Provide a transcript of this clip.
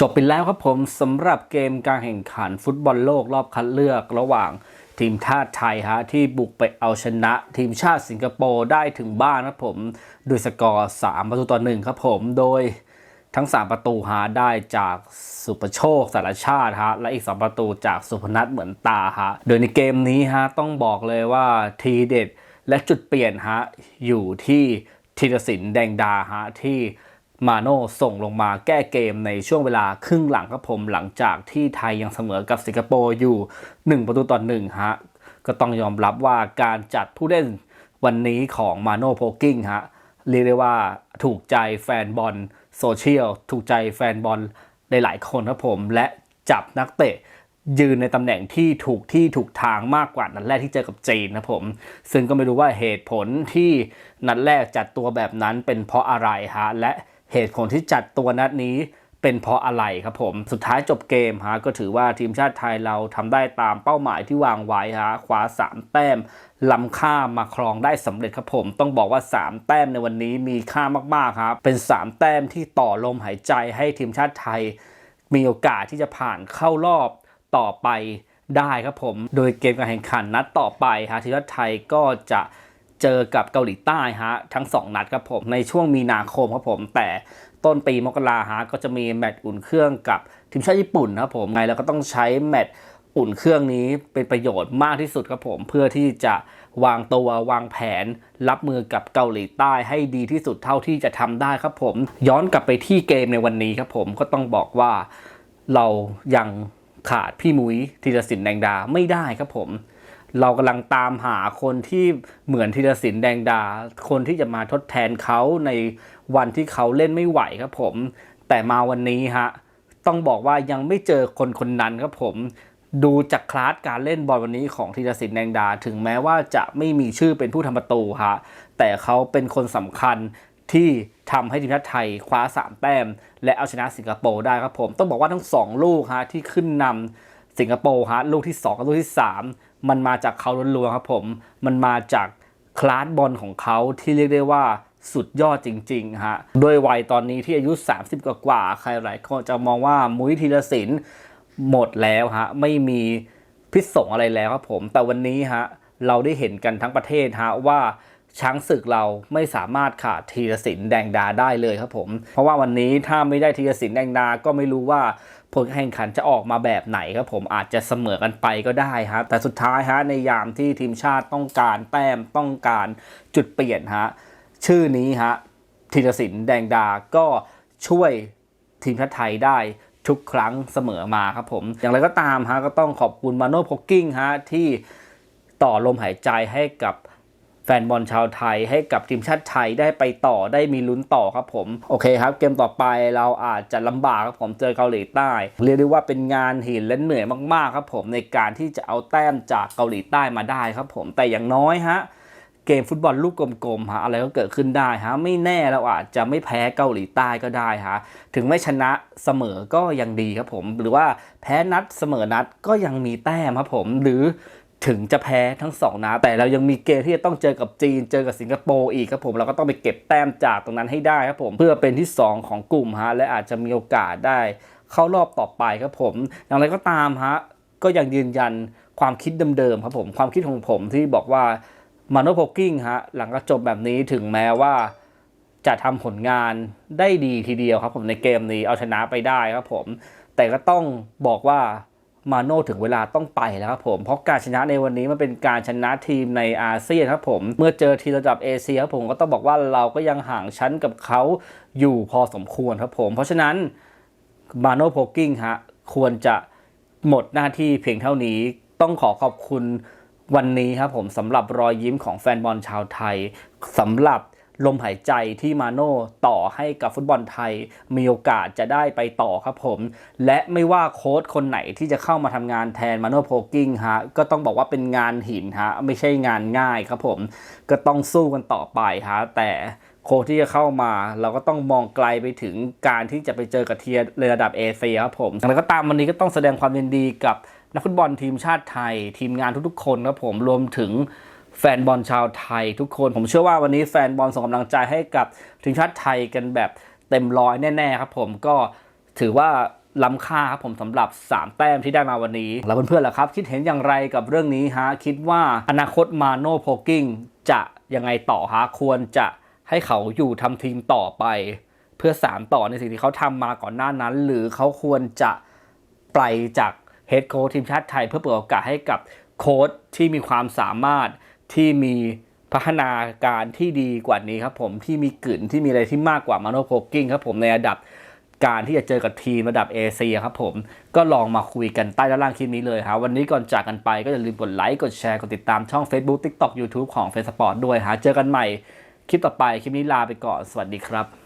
จบไปแล้วครับผมสำหรับเกมการแข่งขันฟุตบอลโลกรอบคัดเลือกระหว่างทีมชาติไทยฮะที่บุกไปเอาชนะ ทีมชาติสิงคโปร์ได้ถึงบ้านครับผมโดยสกอร์ 3 ประตูต่อหนึ่งครับผมโดยทั้ง 3 ประตูฮะได้จากสุประโชคสารชาติฮะและอีก 2 ประตูจากสุพนัทเหมือนตาฮะโดยในเกมนี้ฮะต้องบอกเลยว่าทีเด็ดและจุดเปลี่ยนฮะอยู่ที่ธีรศิลป์แดงดาฮะที่ มาโน่ส่งลงมาแก้เกมในช่วงเวลาครึ่งหลังครับผมหลังจากที่ไทยยังเสมอกับสิงคโปร์อยู่ 1 ประตูต่อหนึ่งฮะก็ต้องยอมรับว่าการจัดผู้เล่นวันนี้ของมาโน่โพกิ้งฮะเรียกได้ว่าถูกใจแฟนบอลโซเชียลถูกใจแฟนบอลหลายๆคนครับผม และจับนักเตะยืนในตำแหน่งที่ถูกที่ถูกทางมากกว่านัดแรกที่เจอกับจีนนะผม ซึ่งก็ไม่รู้ว่าเหตุผลที่นัดแรกจัดตัวแบบนั้นเป็นเพราะอะไรฮะและ เหตุผลที่จัดตัวนัดนี้เป็นเพราะอะไรครับผม สุดท้ายจบเกมฮะก็ถือว่าทีมชาติไทยเราทำได้ตามเป้าหมายที่วางไว้ฮะคว้า 3 แต้มล้ำค่ามาครองได้สำเร็จครับผม ต้องบอกว่า 3 แต้มในวันนี้มีค่ามากๆครับ เป็น 3 แต้มที่ต่อลมหายใจให้ทีมชาติไทย มีโอกาสที่จะผ่านเข้ารอบต่อไปได้ครับผม โดยเกมการแข่งขันนัดต่อไปฮะทีมชาติไทยก็จะ เจอกับเกาหลีใต้ฮะทั้ง 2 นัดครับผมในช่วงมีนาคมครับผม แต่ต้นปีมกราฮะก็จะมีแมตช์อุ่นเครื่องกับทีมชาติญี่ปุ่นครับผมไงแล้วก็ต้องใช้แมตช์อุ่นเครื่องนี้เป็นประโยชน์มากที่สุดครับผมเพื่อที่จะวางตัววางแผน รับมือกับเกาหลีใต้ให้ดีที่สุดเท่าที่จะทำได้ครับผม ย้อนกลับไปที่เกมในวันนี้ครับผมก็ต้องบอกว่าเรายังขาดพี่มุ้ยธีรศิลป์แดงดาไม่ได้ครับผม เรากำลังตามหาคนที่เหมือนธีรศิลป์แดงดา คนที่จะมาทดแทนเขาในวันที่เขาเล่นไม่ไหวครับผม แต่มาวันนี้ฮะต้องบอกว่ายังไม่เจอคนคนนั้นครับผม ดูจากคลาสการเล่นบอลวันนี้ของธีรศิลป์แดงดา ถึงแม้ว่าจะไม่มีชื่อเป็นผู้ทำประตูฮะแต่เขาเป็นคนสำคัญที่ทำให้ทีมชาติไทยคว้า 3 แต้ม และเอาชนะสิงคโปร์ได้ครับผม ต้องบอกว่าทั้ง 2 ลูกฮะที่ขึ้นนำสิงคโปร์ฮะลูกที่ 2 กับลูกที่ 3 มันมาจากเขาล้วนๆครับผม มันมาจากคลาสบอลของเขาที่เรียกได้ว่าสุดยอดจริงๆฮะด้วยวัยตอนนี้ที่อายุ 30 กว่ากว่าๆใครหลายคนจะมองว่ามุ้ยธีรศิลป์หมดแล้วฮะ ไม่มีพิษสงอะไรแล้วครับผม แต่วันนี้ฮะ เราได้เห็นกันทั้งประเทศฮะว่าช้างศึกเราไม่สามารถขาดธีรศิลป์แดงดาได้เลยครับผม เพราะว่าวันนี้ถ้าไม่ได้ธีรศิลป์แดงดาก็ไม่รู้ว่า ผลแข่งขันจะออกมาแบบไหนครับผมอาจจะเสมอกันไปก็ได้ฮะแต่สุดท้ายฮะในยามที่ทีมชาติต้องการแต้มต้องการจุดเปลี่ยนฮะชื่อนี้ฮะธีรศิลป์แดงดาก็ช่วยทีมชาติไทยได้ทุกครั้งเสมอมาครับผม อย่างไรก็ตามฮะก็ต้องขอบคุณมาโน่พกกิ้งฮะที่ต่อลมหายใจให้กับ แฟนบอลชาวไทยให้กับทีมชาติไทยได้ไปต่อได้มีลุ้นต่อครับผม โอเคครับ เกมต่อไปเราอาจจะลำบากครับผมเจอเกาหลีใต้ เรียกได้ว่าเป็นงานหินและเหนื่อยมากๆครับผมในการที่จะเอาแต้มจากเกาหลีใต้มาได้ครับผมแต่อย่างน้อยฮะเกมฟุตบอลลูกกลมๆฮะอะไรก็เกิดขึ้นได้ฮะไม่แน่เราอาจจะไม่แพ้เกาหลีใต้ก็ได้ฮะถึงไม่ชนะเสมอก็ยังดีครับผม หรือว่าแพ้นัดเสมอนัดก็ยังมีแต้มครับผมหรือ ถึงจะแพ้ทั้งสองนัดแต่เรายังมีเกมที่จะต้องเจอกับจีน เจอกับสิงคโปร์อีกครับผมเราก็ต้องไปเก็บแต้มจากตรงนั้นให้ได้ครับผม เพื่อเป็นที่ 2 ของกลุ่มฮะและอาจจะมีโอกาสได้เข้ารอบต่อไปครับผม อย่างไรก็ตามฮะก็ยังยืนยันความคิดเดิมๆครับผมความคิดของผมที่บอกว่ามาโนโพกิ้งฮะหลังก็จบแบบนี้ถึงแม้ว่าจะทำผลงานได้ดีทีเดียวครับผมในเกมนี้เอาชนะไปได้ครับผม แต่ก็ต้องบอกว่า มาโน่ถึงเวลาต้องไปแล้วครับผม เพราะการชนะในวันนี้มันเป็นการชนะทีมในอาเซียนครับผม เมื่อเจอทีมระดับเอเชียครับผมก็ต้องบอกว่าเราก็ยังห่างชั้นกับเขาอยู่พอสมควรครับผม เพราะฉะนั้นมาโนโพกิ้งฮะควรจะหมดหน้าที่เพียงเท่านี้ต้องขอขอบคุณวันนี้ครับผมสำหรับรอยยิ้มของแฟนบอลชาวไทยสำหรับ ลมหายใจที่มาโน่ต่อให้กับฟุตบอลไทย มีโอกาสจะได้ไปต่อครับผม และไม่ว่าโค้ชคนไหนที่จะเข้ามาทำงานแทนมาโน่โพกิ้งฮะก็ต้องบอกว่าเป็นงานหินฮะไม่ใช่งานง่ายครับผม ก็ต้องสู้กันต่อไปฮะแต่โค้ชที่จะเข้ามาเราก็ต้องมองไกลไปถึงการที่จะไปเจอกับเทียร์ในระดับเอเชียครับผมอย่างไรก็ตามวันนี้ก็ต้องแสดงความยินดีกับนักฟุตบอลทีมชาติไทย ทีมงานทุกๆคนครับผมรวมถึง แฟนบอลชาวไทยทุกคน ผมเชื่อว่าวันนี้แฟนบอลส่งกำลังใจให้กับทีมชาติไทยกันแบบเต็มร้อยแน่ๆครับผมก็ถือว่าล้ำค่าครับผมสำหรับ 3 แต้มที่ได้มาวันนี้ แล้วเพื่อนๆล่ะครับ คิดเห็นอย่างไรกับเรื่องนี้ฮะ คิดว่าอนาคตมาโนโพกิ้งจะยังไงต่อฮะ ควรจะให้เขาอยู่ทำทีมต่อไป เพื่อสานต่อในสิ่งที่เขาทำมาก่อนหน้านั้น หรือเขาควรจะไปจากเฮดโค้ชทีมชาติไทย เพื่อเปิดโอกาสให้กับโค้ชที่มีความสามารถ ที่มีพัฒนาการที่ดีกว่านี้ครับผมที่มีกลิ่นที่มีอะไรที่มากกว่ามาโนโพกิ้งครับผมในระดับการที่จะเจอกับทีมระดับเอเชียครับผมก็ลองมาคุยกันใต้ด้านล่างคลิปนี้เลยฮะวันนี้ก่อนจากกันไปก็อย่าลืมกดไลค์กดแชร์กดติดตามช่อง Facebook TikTok YouTube ของ f a c e p o r t ด้วยฮะเจอกันใหม่คลิปต่อไปคลิปนี้ลาไปก่อนสวัสดีครับ